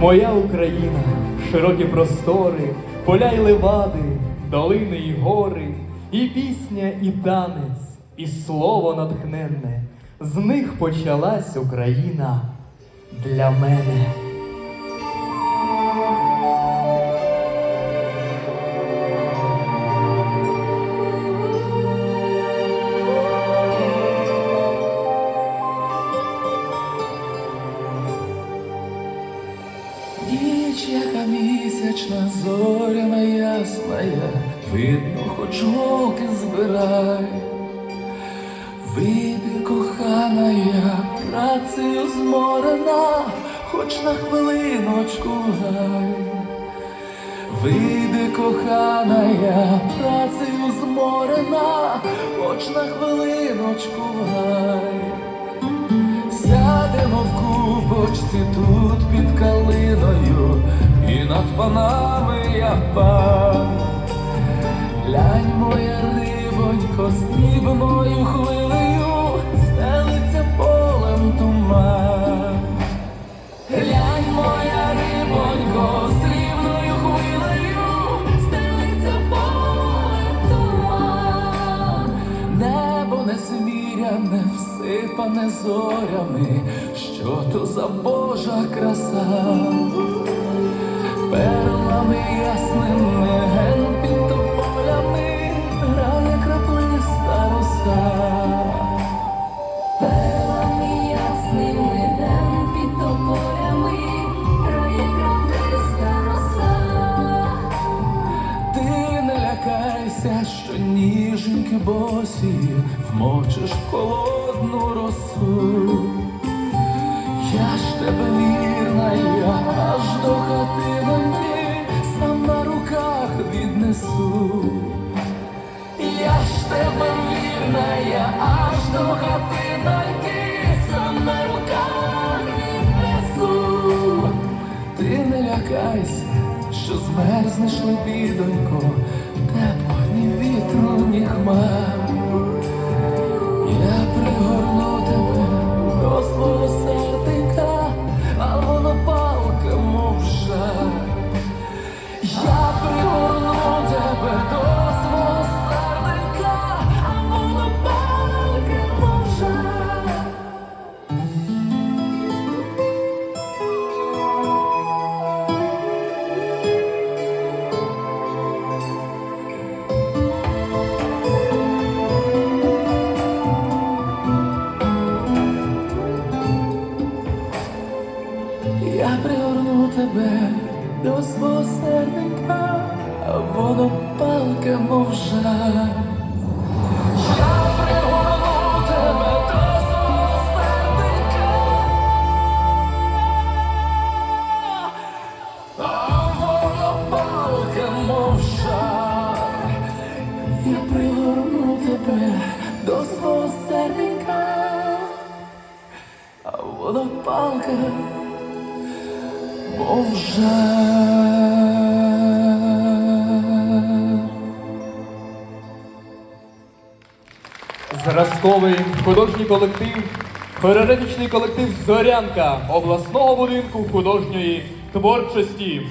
Моя Україна, широкі простори, поля й левади, долини й гори, і пісня, і танець, і слово натхненне. З них почалась Україна для мене. Ніч, яка місячна, зоряна ясная, видно, хоч оки збирай. Вийди, кохана, я працею зморена, хоч на хвилиночку гай. Вийди, кохана, я працею зморена, хоч на хвилиночку гай. Сядемо в купочці тут під калиною, над панами я пан. Глянь, моя рибонько, срібною хвилею, стелиться полем туман. Глянь, моя рибонько, срібною хвилею, стелиться полем туман. Небо несміряне, всипане зорями, що то за Божа краса, перлами ясними, ген під тополями, грає краплиста роса. Перлами ясними дем під тополями грає краплиста роса. Ти не лякайся, що ніженьки босі вмочиш в холодну росу. Я ж тебе вірна, я аж до хатина сам на руках віднесу. Ти не лякайся, що змерзнеш лебідонько, тепло ні вітру, ні хмар. До свого серденька, воно палке, мов жар. Я пригорну тебе до свого а воно палке, мов вже Зразковий художній колектив, хореографічний колектив Зорянка обласного будинку художньої творчості.